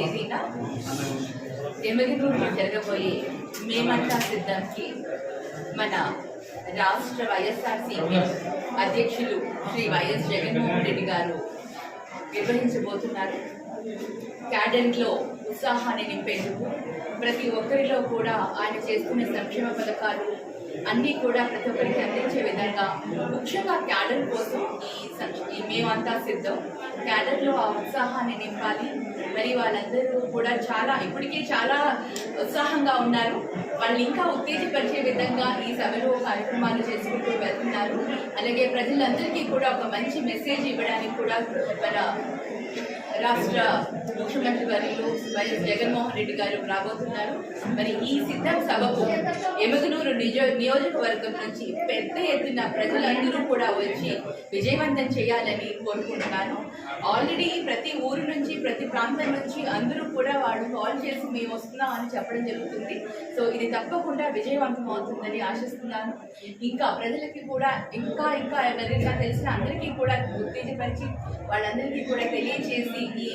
తేదీన ఎమగినూరులో జరగబోయే మేమంతా సిద్ధంకి మన రాష్ట్ర వైఎస్ఆర్సీపీ అధ్యక్షులు శ్రీ వైఎస్ జగన్మోహన్ రెడ్డి గారు నిర్వహించబోతున్నారు క్యాడెట్లో ఉత్సాహాన్ని నింపేందుకు ప్రతి ఒక్కరిలో కూడా ఆయన చేస్తున్న సంక్షేమ పథకాలు అన్నీ కూడా ప్రతి ఒక్కరికి అందించే విధంగా ముఖ్యంగా క్యాడర్ కోసం ఈ ఈ మేమంతా సిద్ధం. క్యాడర్లో ఆ ఉత్సాహాన్ని నింపాలి. మరి వాళ్ళందరూ కూడా చాలా ఇప్పటికే చాలా ఉత్సాహంగా ఉన్నారు. వాళ్ళు ఇంకా ఉత్తేజపరిచే విధంగా ఈ సభలో కార్యక్రమాలు చేసుకుంటూ వెళ్తున్నారు. అలాగే ప్రజలందరికీ కూడా ఒక మంచి మెసేజ్ ఇవ్వడానికి కూడా మన రాష్ట్ర ముఖ్యమంత్రి వర్యులు వైఎస్ జగన్మోహన్ రెడ్డి గారు రాబోతున్నారు. మరి ఈ సిద్ధం సభకు ఎమగనూరు నిజో నియోజకవర్గం నుంచి పెద్ద ఎత్తున ప్రజలందరూ కూడా వచ్చి విజయవంతం చేయాలని కోరుకుంటున్నాను. ఆల్రెడీ ప్రతి ఊరు నుంచి ప్రతి ప్రాంతం నుంచి అందరూ కూడా వాళ్ళు కాల్ చేసి మేము వస్తున్నాం అని చెప్పడం జరుగుతుంది. సో ఇది తప్పకుండా విజయవంతం అవుతుందని ఆశిస్తున్నాను. ఇంకా ప్రజలకి కూడా ఇంకా ఇంకా ఎవరికైనా తెలిసిన అందరికీ కూడా ఉత్తేజపరిచి వాళ్ళందరికీ కూడా తెలియచేసి ఈ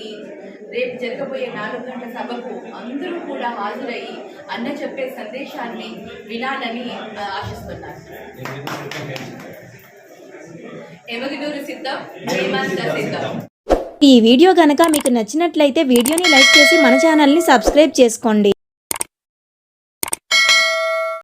రేపు జరగబోయే నాలుగు గంటల సభకు అందరూ కూడా హాజరయ్యి అన్న చెప్పే సందేశాన్ని వినాలని ఆశిస్తున్నారు ఎమగిడూరు సిద్ధం హేమంత సిద్ధం. ఈ వీడియో కనుక మీకు నచ్చినట్లయితే వీడియోని లైక్ చేసి మన ఛానల్ని సబ్స్క్రైబ్ చేసుకోండి.